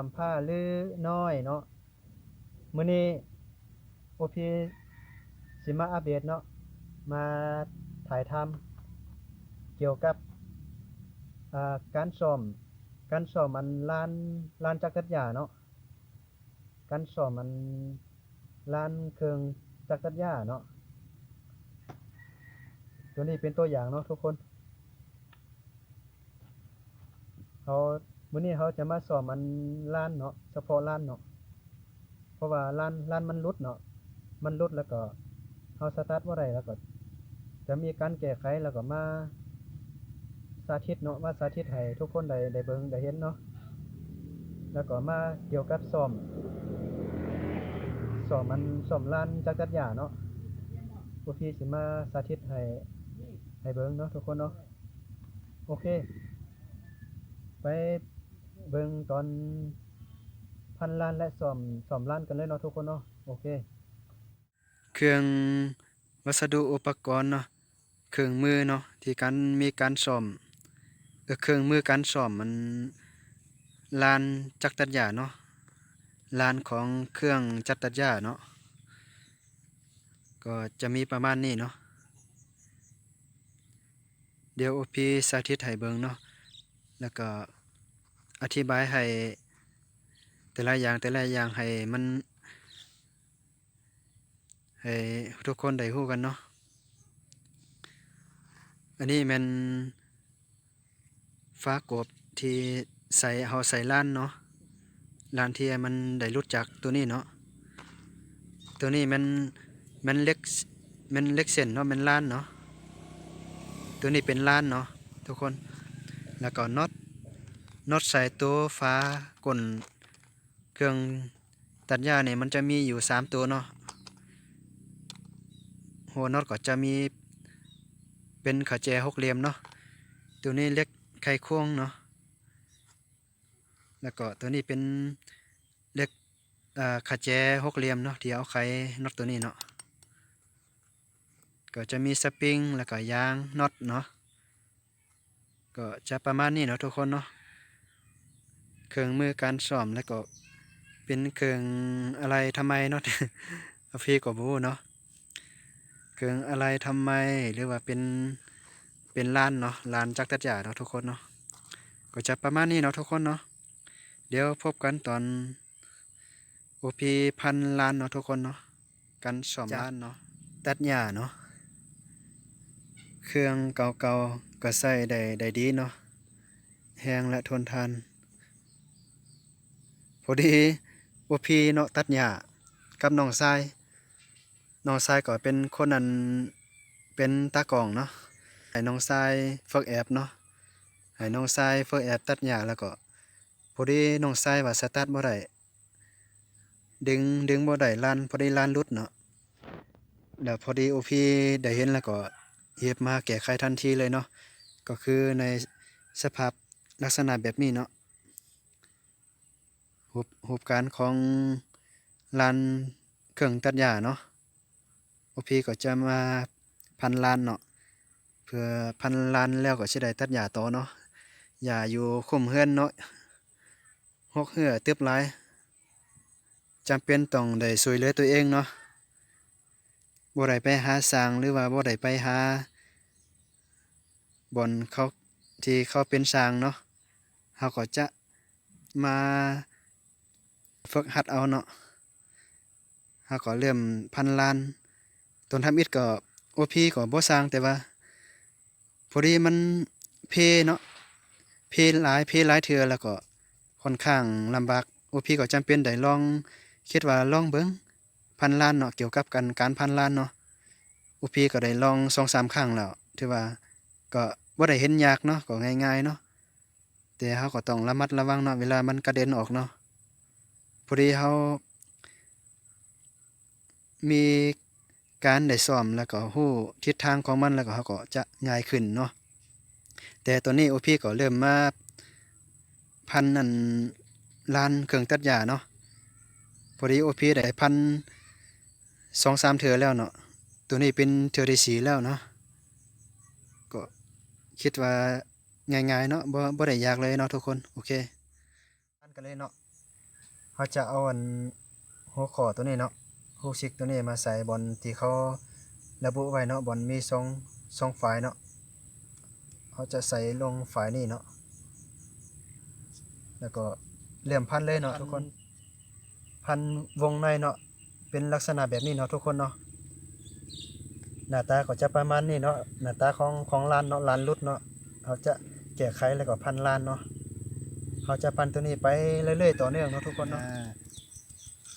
กำผ้าลือน้อยเนาะมื้อนี้โอพีสิมาอัปเดตเนาะมาถ่ายทำเกี่ยวกับการซ่อมการซ่อมมันลานลานจักรยานเนาะการซ่อมมันลานเครื่องจักรยานเนาะตัวนี้เป็นตัวอย่างเนาะทุกคนเขา มื้อนี้เขาจะมาสอบมันล้านเนาะเฉพาะล้านเนาะเพราะว่าล้านล้านมันลุดเนาะมันลุดแล้วก็เขาสตาร์ทบ่าได้แล้วก็ จะมีการแก้ไขแล้วก็มาสาธิตเนาะมาสาธิตให้ทุกคนได้ได้เบิ่งได้เห็นเนาะแล้วก็มาเกี่ยวกับซ่อมซ่อมมันซ่อมล้านจักรยาเนาะพวกพี่สิมาสาธิตให้ให้เบิ่งเนาะทุกคนเนาะโอเค ไป เบิ่งตอนพันล้านและซ่อมซ่อมล้านกันเลยเนาะทุกคนเนาะโอเค เครื่องวัสดุอุปกรณ์เนาะเครื่องมือเนาะที่การมีการซ่อมเครื่องมือการซ่อมมันลานจักรตัดหญ้าเนาะลานของเครื่องจักรตัดหญ้าเนาะก็จะมีประมาณนี้เนาะเดี๋ยวโอพีสาธิตให้เบิงเนาะแล้วก็ อธิบายให้ แต่ละอย่างแต่ละอย่างให้มันให้ทุกคนได้รู้กันเนาะ อันนี้มันฟ้ากบที่ใส่เฮาใส่ล้านเนาะล้านที่มันได้รุดจากตัวนี้เนาะ ตัวนี้มันมันเล็กมันเล็กเส้นเนาะมันล้านเนาะ ตัวนี้เป็นล้านเนาะทุกคน แล้วก็น็อต น็อตใส่ตัวฟ้ากลเครื่องตัดหญ้าเนี่ยมันจะมีอยู่สามตัวเนาะหัวน็อตก็จะมีเป็นขาแจหกเหลี่ยมเนาะตัวนี้เล็กไขควงเนาะแล้วก็ตัวนี้เป็นเล็กขาแจหกเหลี่ยมเนาะที่เอาไขน็อตตัวนี้เนาะก็จะมีสปริงแล้วก็ยางน็อตเนาะก็จะประมาณนี้เนาะทุกคนเนาะ เครื่องมือการซ่อมแล้วก็เป็นเครื่องอะไรทำไมเนาะอาฟีก็บูเนาะเครื่องอะไรทำไมหรือว่าเป็นเป็นลานเนาะลานจักรตัดหญ้าเนาะทุกคนเนาะก็จะประมาณนี้เนาะทุกคนเนาะเดี๋ยวพบกันตอนโอพีพันลานเนาะทุกคนเนาะการซ่อมลานเนาะตัดหญ้าเนาะเครื่องเก่าๆก็ใส่ได้ได้ดีเนาะแห้งและทนทาน อดีว่าพี่เนาะตัดหญ้ากับน้องชายน้องชายก็เป็นคนนั้นเป็นตากล้องเนาะให้น้องชายฝึกแอบเนาะให้น้องชายฝึกแอบตัดหญ้าแล้วก็พอดีน้องชายว่าสตาร์ทบ่ได้ดึงดึงบ่ได้ลั่นพอดีลั่นหลุดเนาะแล้วพอดีโอพีได้เห็นแล้วก็เย็บมาแก้ไขทันทีเลยเนาะก็คือในสภาพลักษณะแบบนี้เนาะ รูปรูปการของลานเครื่องตัดหญ้าเนาะโอพีก็จะมาพันลานเนาะเพื่อพันลานแล้วก็สิได้ตัดหญ้าต่อเนาะหญ้าอยู่คุ้มเฮือนเนาะหกเหือตึบหลายจำเป็นต้องได้ช่วยเหลือตัวเองเนาะบ่ได้ไปหาสร้างหรือว่าบ่ได้ไปหาบอนเขาที่เขาเป็นสร้างเนาะเขาก็จะมา ฝึกหัดเอาเนาะเขาก็เริ่มพันลานตอนทำอิฐก็โอพีก็บ่สร้างแต่ว่าพอดีมันเพเนาะเพหลายเพหลายเทื่อแล้วก็ค่อนข้างลำบากโอพีก็จำเป็นได้ลองคิดว่าลองเบิ่งพันล้านเนาะเกี่ยวกับการการพันล้านเนาะอุพีก็ได้ลองสองสามครั้งแล้วถือว่าก็บ่ได้เห็นยากเนาะก็ง่ายๆเนาะแต่เฮาก็ต้องระมัดระวังเนาะเวลามันกระเด็นออกเนาะ พอดีเฮามีการได้ซ้อมแล้วก็ฮู้ทิศทางของมันแล้วก็เฮาก็จะง่ายขึ้นเนาะแต่ตอนนี้โอพีก็เริ่มมาพันนั่นลานเครื่องตัดหญ้าเนาะพอดีโอพีได้พันสองสามเถือแล้วเนาะตัวนี้เป็นเถือที่สีแล้วเนาะก็คิดว่าง่ายๆเนาะบ่บ่ได้ยากเลยเนาะทุกคนโอเคพันกันเลยเนาะ เขาจะเอาอันหัวข้อตัวนี้เนาะฮูซิกตัวนี้มาใส่บอลที่เขาระบุไว้เนาะบอลมีสองสองฝ่ายเนาะเขาจะใส่ลงฝ่ายนี้เนาะแล้วก็เลื่อมพันเลยเนาะทุกคน พันวงในเนาะเป็นลักษณะแบบนี้เนาะทุกคนเนาะหน้าตาก็จะประมาณนี้เนาะหน้าตาของของลานเนาะลานรุดเนาะเขาจะแก้ไขแล้วก็พันลานเนาะ เขาจะพันตัวนี้ไปเรื่อยๆต่อเนื่องเนาะทุกคนเนาะ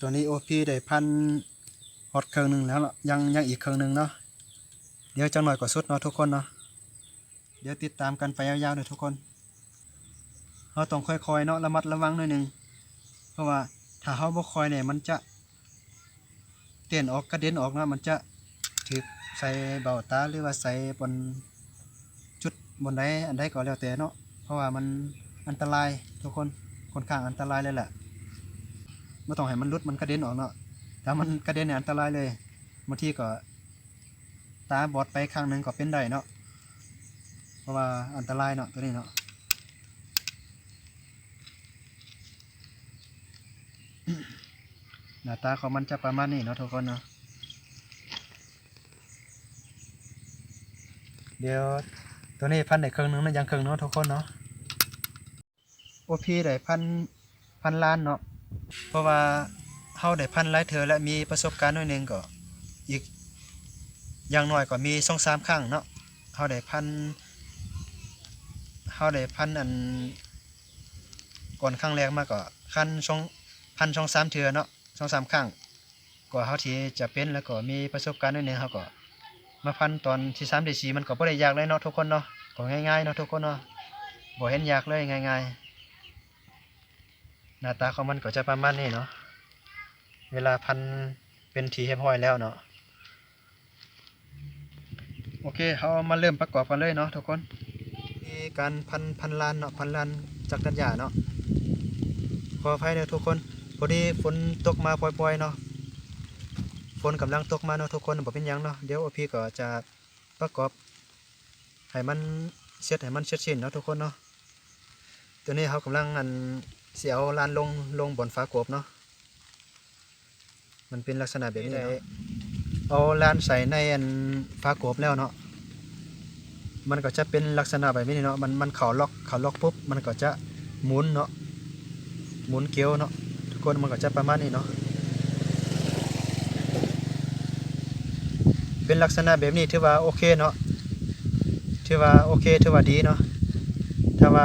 ตัวนี้ OP ได้พันฮอตเครื่องหนึ่งแล้วเนาะยังยังอีกเครื่องหนึ่งเนาะเดี๋ยวจังหน่อยก็สุดเนาะทุกคนเนาะเดี๋ยวติดตามกันไปยาวๆเลยทุกคนเราต้องค่อยๆเนาะระมัดระวังหน่อยหนึงเพราะว่าถ้าเขาบ่คอยเนี่ยมันจะเต้นออกกระเด็นออกนะมันจะถึกใส่เบ้าตาหรือว่าใส่บนจุดบนใดอันใดก็แล้วแต่เนาะเพราะว่ามัน อันตรายทุกคนค่อนข้างอันตรายเลยแหละไม่ต้องให้มันลุดมันกระเด็นออกเนาะถ้ามันกระเด็นเนี่ยอันตรายเลยบางทีก็ตาบอดไปข้างหนึ่งก็เป็นได้เนาะเพราะว่าอันตรายเนาะตัวนี้เนาะหน้าตาของมันจะประมาณนี้เนาะทุกคนเนาะเดี๋ยวตัวนี้พันได้เครื่องหนึงนะยังเครื่องเนาะทุกคนเนาะ โอพีได้พันพันล้านเนาะเพราะว่าเฮาได้พันหลายเทื่อและมีประสบการณ์หน่อยหนึงก็อีกอย่างน้อยก็มี2 3ครั้งเนาะเฮาได้พันเฮาได้พันอันก่อนครั้งแรกมาก็คันช่องพันช่องสามเทื่อเนาะสองสามครั้งกว่าเขาที่จะเป็นแล้วก็มีประสบการณ์นิดนึงเขาก็มาพันตอนที่สามที่สี่มันก็บ่ได้ยากเลยเนาะทุกคนเนาะก็ง่ายๆเนาะทุกคนเนาะบ่เห็นยากเลยง่ายๆ หน้าตาของมันก็จะประมาณนี้เนาะ เวลาพันเป็นทีเรียบร้อยแล้วเนาะ โอเคเขามาเริ่มประกอบกันเลยเนาะทุกคน การพันพันลานเนาะพันลานจากกันหยาเนาะ ขออภัยเด้อทุกคน พอดีฝนตกมาปล่อยๆเนาะ ฝนกำลังตกมาเนาะทุกคนบ่เป็นยังเนาะ เดี๋ยวพี่ก็จะประกอบให้มันเสร็จให้มันเสร็จสิ้นเนาะทุกคนเนาะ ตัวนี้เขากำลังอัน สิเอาลานลงลงบนฟ้ากบเนาะมันเป็นลักษณะแบบนี้เนาะเอาลานใส่ในอันฟ้ากบแล้วเนาะมันก็จะเป็นลักษณะแบบนี้เนาะมันมันเขาล็อกเขาล็อกปุ๊บมันก็จะหมุนเนาะหมุนเกลียวเนาะทุกคนมันก็จะประมาณนี้เนาะเป็นลักษณะแบบนี้ถือว่าโอเคเนาะถือว่าโอเคถือว่าดีเนาะถ้าว่า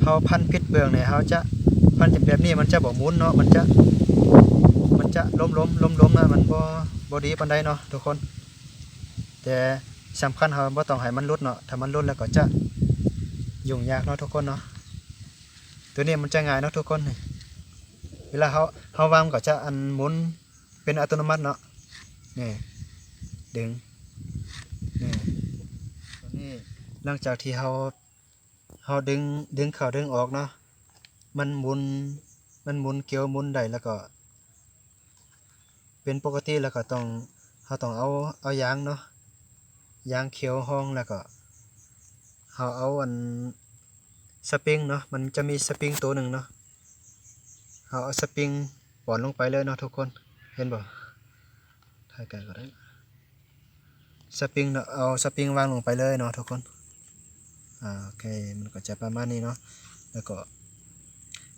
เขาพันพิษเบืองเนี่ยเขาจะ พันแบบนี้มันจะบ่หมุนเนาะมันจะ มันจะล้มล้มล้มล้มนะมันบ่บ่ดีปานใดเนาะทุกคน แต่สำคัญเขาบ่ต้องให้มันลุดเนาะถ้ามันลุดแล้วก็จะยุ่งยากเนาะทุกคนเนาะตัวนี้มันจะง่ายเนาะทุกคน เวลาเขาเขาวางก็จะอันหมุนเป็นอัตโนมัติเนาะนี่ดึงนี่ตัวนี้หลังจากที่เขาเขาดึงดึงเข้าดึงออกเนาะ มันหมุน มันหมุนเกลียวหมุนได้แล้วก็ เป็นปกติแล้วก็ต้องเขาต้องเอาเอายางเนาะยางเขียวห้องแล้วก็เขาเอาอันสปริงเนาะมันจะมีสปริงตัวหนึ่งเนาะเขาเอาสปริงปอนลงไปเลยเนาะทุกคนเห็นบ่ถ่ายไกลก็ได้สปริงเนาะเอาสปริงวางลงไปเลยเนาะทุกคนอ่าโอเคมันก็จะประมาณนี้เนาะแล้วก็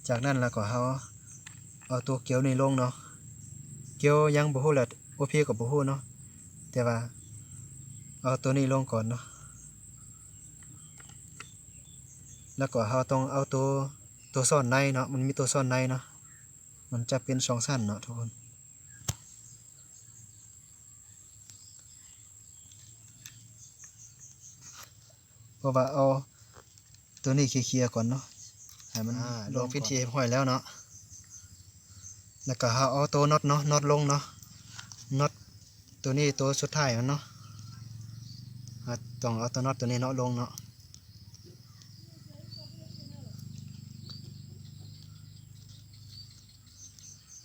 จากนั้นแล้วก็เขาเอาตัวเกี๊ยวนี่ลงเนาะ เกี๊ยวยังบ่ฮู้แหละโอพีก็บ่ฮู้เนาะ แต่ว่าเอาตัวนี้ลงก่อนเนาะ แล้วก็เราต้องเอาตัวตัวซ่อนในเนาะ มันมีตัวซ่อนในเนาะ มันจะเป็นสองสั้นเนาะทุกคนเพราะว่าเอาตัวนี้เคลียร์ก่อนเนาะ ให้มันลงพิธีให้ห้อยแล้วเนาะแล้วก็เอาตัวน็อตเนาะน็อตลงเนาะน็อตตัวนี้ตัวสุดท้ายมันเนาะอะต้องเอาตัวน็อตตัวนี้เนาะลงเนาะ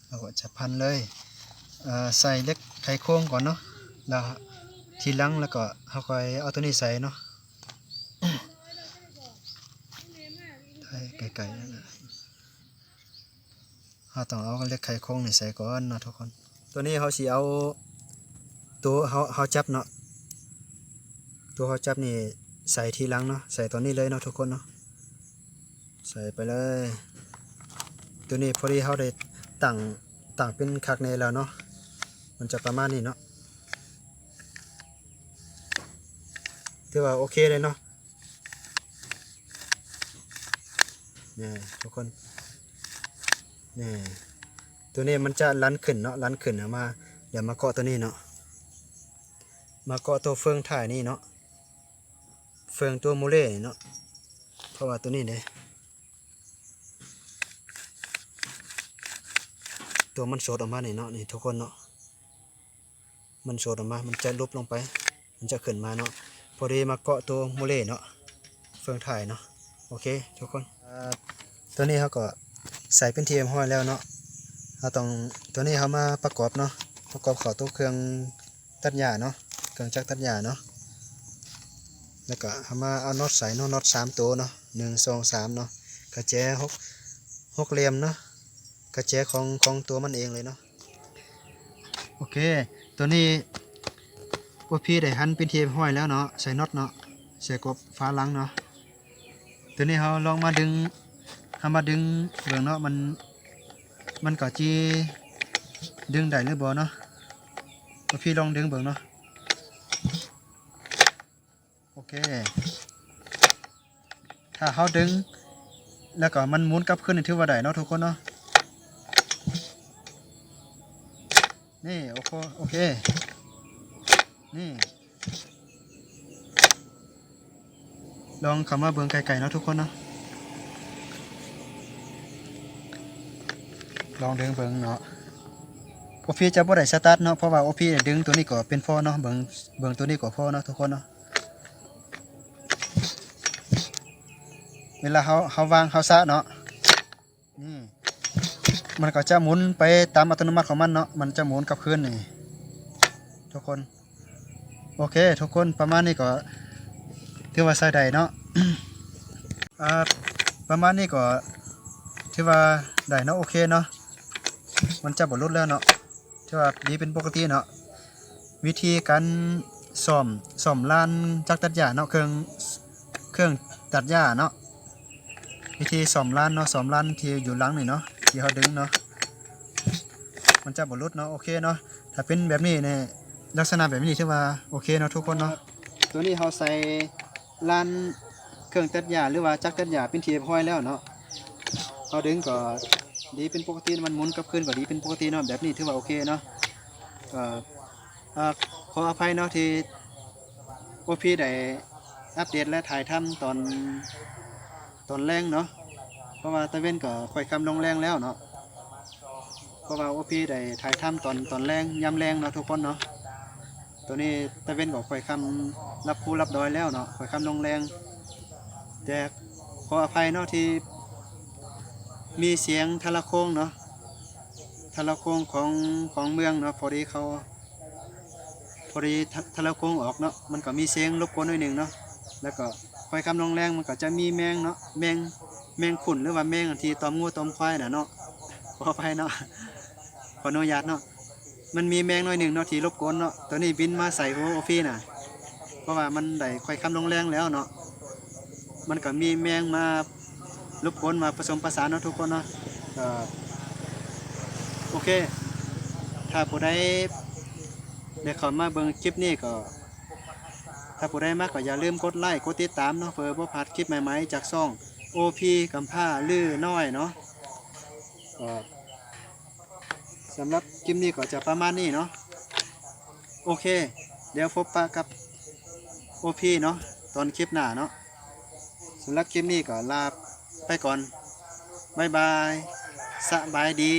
เราก็จะพันเลยเอ่อใส่เล็กไขโค้งก่อนเนาะแล้วทีหลังแล้วก็เขาค่อยเอาตัวนี้ใส่เนาะ ไก่ๆนั่นแหละเเราต้องเอาเล็กไขโครงนี่ใส่ก่อนเนาะทุกคน ตัวนี้เขาสิเอาตัวเขาเขาจับเนาะตัวเขาจับนี่ใส่ทีหลังเนาะใส่ตัวนี้เลยเนาะทุกคนเนาะใส่ไปเลย ตัวนี้พอดีเขาได้ตั้งตั้งเป็นคักในแล้วเนาะมันจะประมาณนี้เนาะถือว่าโอเคเลยเนาะ นี่ทุกคนนี่ตัวนี้มันจะลันขึ้นเนาะลันขึ้นเอามา เดี๋ยวมาเกาะตัวนี้เนาะมาเกาะตัวเฟืองถ่ายนี่เนาะเฟืองตัวโมเล่เนาะเพราะว่าตัวนี้เด้ตัวมันโสดออกมานี่เนาะนี่ทุกคนเนาะมันโสดออกมา มันจะลุบลงไป มันจะขึ้นมาเนาะพอดีมาเกาะตัวโมเล่เนาะเฟืองถ่ายเนาะโอเคทุกคน ตัวนี้เขาก็ใส่เป็นทีมห้อยแล้วเนาะเราต้องตัวนี้เขามาประกอบเนาะประกอบเข้าตัวเครื่องตัดหญ้าเนาะเครื่องจักรตัดหญ้าเนาะแล้วก็เอามาเอาน็อตใส่เนาะน็อตสามตัวเนาะหนึ่งสองสามเนาะกระแจหกหกเหลี่ยมเนาะกระแจของของตัวมันเองเลยเนาะโอเค ตัวนี้พวกพี่ได้หันเป็นทีห้อยแล้วเนาะใส่น็อตเนาะใส่กบฟ้าลังเนาะ ตัวนี้เราลองมาดึงเอามาดึงเบิ่งเนาะมันมันก็จีดึงได้หรือบ่เนาะพี่ลองดึงเบิ่งเนาะโอเค ถ้าเขาดึง แล้วก็มันหมุนกลับขึ้นนี่ถือว่าได้เนาะทุกคนเนาะนี่โอเคโอเคนี่ ลองเข้ามาเบิ่งไก่ๆเนาะทุกคนเนาะลองดึงเบิ่งเนาะโอพีจะบ่ได้สตาร์ทเนาะเพราะว่าโอพีดึงตัวนี้ก็เป็นพ่อเนาะเบิ่งเบิ่งตัวนี้ก็พ่อเนาะทุกคนเนาะเวลาเขาเขาวางเขาซะเนาะนี่มันก็จะหมุนไปตามอัตโนมัติของมันเนาะมันจะหมุนกลับคืนนี่ทุกคน โอเค ทุกคนประมาณนี้ก็ ถือว่าใส่ได้เนาะประมาณนี้ก็ถือว่าได้เนาะโอเคเนาะมันจะบดลดแล้วเนาะถือว่าดีเป็นปกติเนาะวิธีการซ่อมซ่อมลานจักรตัดหญ้าเนาะเครื่องเครื่องตัดหญ้าเนาะวิธีซ่อมลานเนาะซ่อมลานที่อยู่หลังนี่เนาะที่เขาดึงเนาะมันจะบดรุดเนาะโอเคเนาะถ้าเป็นแบบนี้เนี่ยลักษณะแบบนี้ถือว่าโอเคเนาะทุกคนเนาะตัวนี้เขาใส่ ลานเครื่องตัดหญ้าหรือว่าจักรตัดหญ้าเป็นทีห้อยแล้วเนาะเขาดึงก็ดีเป็นปกติมันหมุนกลับคืนก็ดีเป็นปกติเนาะแบบนี้ถือว่าโอเคเนาะก็ขออภัยเนาะที่โอพีได้อัปเดตและถ่ายทำตอนตอนแรงเนาะเพราะว่าตะเวนก็ค่อยคำลงแรงแล้วเนาะเพราะว่าโอพีได้ถ่ายทำตอนตอนแรงยามแรงเนาะทุกคนเนาะ ตัวนี้ตะเวนก็ค่อยคำรับผู้รับดอยแล้วเนาะค่อยคำลงแรง แต่ขออภัยเนาะที่มีเสียงทะละโคงเนาะทะละโคงของของเมืองเนาะพอดีเขาพอดีทะละโคงออกเนาะมันก็มีเสียงรบกวนหน่อยหนึ่งเนาะแล้วก็ค่อยคำลงแรงมันก็จะมีแมงเนาะแมงแมงขุ่นหรือว่าแมงที่ตอมงูตอมควายน่ะเนาะขออภัยเนาะขออนุญาตเนาะ มันมีแมงน่อยหนึ่งเนาะที่รบกวนเนาะตัวนี้บินมาใส่หัวโอฟี่น่ะ เพราะว่ามันได้ค่อยคำลงแรงแล้วเนาะมันก็มีแมงมารบกวนมาผสมผสานเนาะทุกคนเนาะโอเค ถ้าผู้ใดได้เข้ามาเบิ่งคลิปนี้ก็ ถ้าผู้ใดมากก็อย่าลืมกดไลค์กดติดตามเนาะเพื่อบ่พลาดคลิปใหม่ๆจากช่อง OP กำผ้าลือน้อยเนาะก็สำหรับ คลิปนี้ก็จะประมาณนี้เนาะโอเค เดี๋ยวพบปะกับโอพีเนาะตอนคลิปหน้าเนาะสำหรับคลิปนี้ก็ลาไปก่อนบ๊ายบายสบายดี